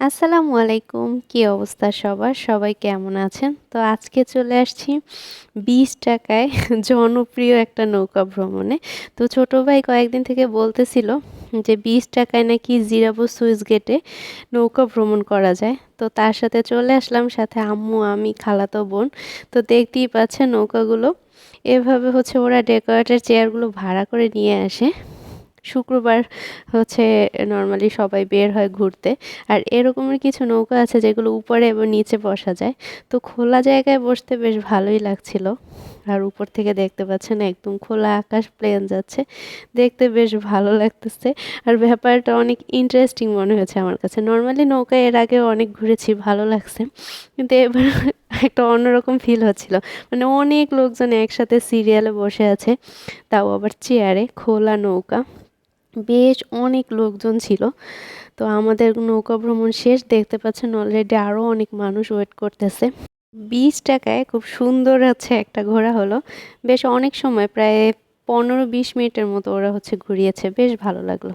আসসালামু আলাইকুম। কী অবস্থা সবার? সবাই কেমন আছেন? তো আজকে চলে আসছি বিশ টাকায় জনপ্রিয় একটা নৌকা ভ্রমণে। তো ছোট ভাই কয়েকদিন থেকে বলতেছিল যে বিশ টাকায় নাকি জিরাবো সুইচ গেটে নৌকা ভ্রমণ করা যায়। তো তার সাথে চলে আসলাম, সাথে আম্মু, আমি, খালাতো বোন। তো দেখতেই পাচ্ছে নৌকাগুলো। এভাবে হচ্ছে ওরা ডেকোরেটের চেয়ারগুলো ভাড়া করে নিয়ে আসে। শুক্রবার হচ্ছে নর্মালি সবাই বের হয় ঘুরতে। আর এরকমের কিছু নৌকা আছে যেগুলো উপরে এবং নিচে বসা যায়। তো খোলা জায়গায় বসতে বেশ ভালোই লাগছিল। আর উপর থেকে দেখতে পাচ্ছেন একদম খোলা আকাশ প্লেন যাচ্ছে। দেখতে বেশ ভালো লাগতেছে। আর ব্যাপারটা অনেক ইন্টারেস্টিং মনে হয়েছে আমার কাছে। নর্মালি নৌকায় এর আগে অনেক ঘুরেছি, ভালো লাগছে। কিন্তু এবার একটা অন্যরকম ফিল হচ্ছিল। মানে অনেক লোকজন একসাথে সিরিয়ালে বসে আছে, তাও আবার চেয়ারে খোলা নৌকা। বেশ অনেক লোকজন ছিল। তো আমাদের নৌকা ভ্রমণ শেষ, দেখতে পাচ্ছেন অলরেডি আরও অনেক মানুষ ওয়েট করতেছে। বিশ টাকায় খুব সুন্দর হচ্ছে একটা ঘোরা হলো। বেশ অনেক সময়, প্রায় পনেরো বিশ মিনিটের মতো ওরা হচ্ছে ঘুরিয়েছে। বেশ ভালো লাগল।